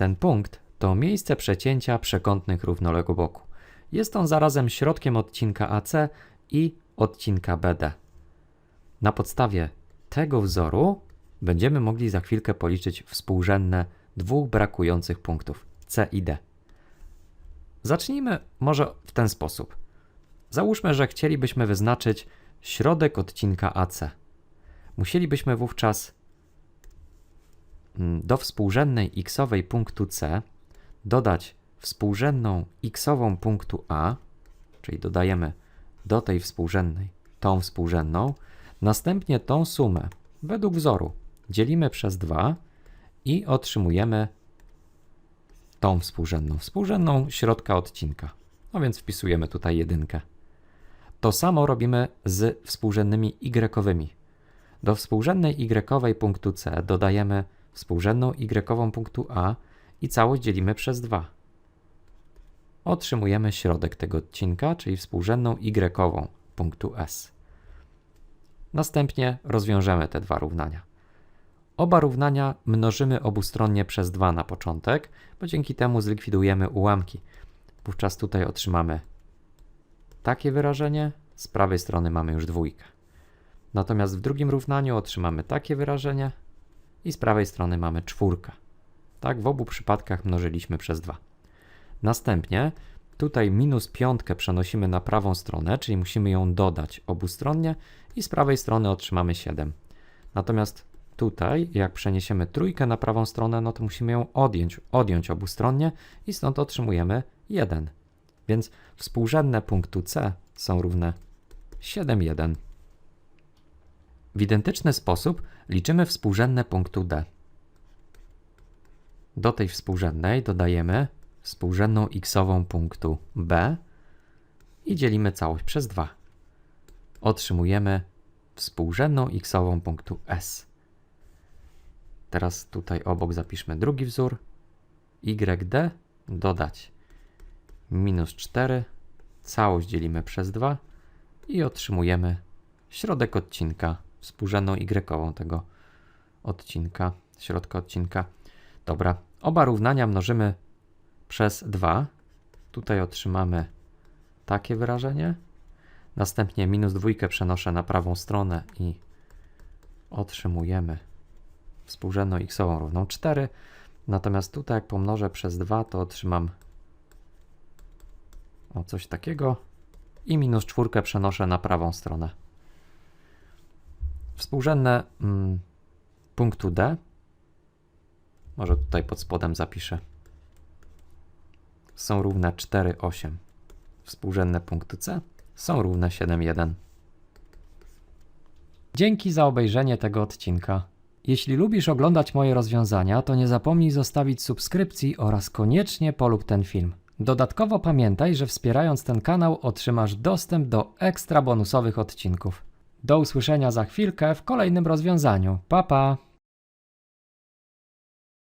Ten punkt to miejsce przecięcia przekątnych równoległ boku. Jest on zarazem środkiem odcinka AC i odcinka BD. Na podstawie tego wzoru będziemy mogli za chwilkę policzyć współrzędne dwóch brakujących punktów C i D. Zacznijmy może w ten sposób. Załóżmy, że chcielibyśmy wyznaczyć środek odcinka AC. Musielibyśmy wówczas do współrzędnej xowej punktu C dodać współrzędną xową punktu A, czyli dodajemy do tej współrzędnej tą współrzędną, następnie tą sumę według wzoru dzielimy przez 2 i otrzymujemy tą współrzędną, współrzędną środka odcinka. No więc wpisujemy tutaj jedynkę. To samo robimy z współrzędnymi y. Do współrzędnej y punktu C dodajemy współrzędną y punktu A i całość dzielimy przez 2. Otrzymujemy środek tego odcinka, czyli współrzędną y punktu S. Następnie rozwiążemy te dwa równania. Oba równania mnożymy obustronnie przez 2 na początek, bo dzięki temu zlikwidujemy ułamki. Wówczas tutaj otrzymamy takie wyrażenie, z prawej strony mamy już dwójkę. Natomiast w drugim równaniu otrzymamy takie wyrażenie i z prawej strony mamy czwórkę. Tak, w obu przypadkach mnożyliśmy przez 2. Następnie tutaj minus piątkę przenosimy na prawą stronę, czyli musimy ją dodać obustronnie i z prawej strony otrzymamy 7. Natomiast tutaj, jak przeniesiemy trójkę na prawą stronę, no to musimy ją odjąć, odjąć obustronnie i stąd otrzymujemy 1. Więc współrzędne punktu C są równe 7, 1. W identyczny sposób liczymy współrzędne punktu D. Do tej współrzędnej dodajemy współrzędną xową punktu B i dzielimy całość przez 2. Otrzymujemy współrzędną xową punktu S. Teraz tutaj obok zapiszmy drugi wzór. YD dodać minus 4, całość dzielimy przez 2 i otrzymujemy środek odcinka, współrzędną y tego odcinka, środka odcinka. Dobra, oba równania mnożymy przez 2. Tutaj otrzymamy takie wyrażenie. Następnie minus dwójkę przenoszę na prawą stronę i otrzymujemy współrzędną x-ową równą 4. Natomiast tutaj jak pomnożę przez 2, to otrzymam o coś takiego i minus czwórkę przenoszę na prawą stronę. Współrzędne mm, punktu D, może tutaj pod spodem zapiszę, są równe 4, 8. Współrzędne punktu C są równe 7, 1. Dzięki za obejrzenie tego odcinka. Jeśli lubisz oglądać moje rozwiązania, to nie zapomnij zostawić subskrypcji oraz koniecznie polub ten film. Dodatkowo pamiętaj, że wspierając ten kanał otrzymasz dostęp do ekstra bonusowych odcinków. Do usłyszenia za chwilkę w kolejnym rozwiązaniu. Pa pa!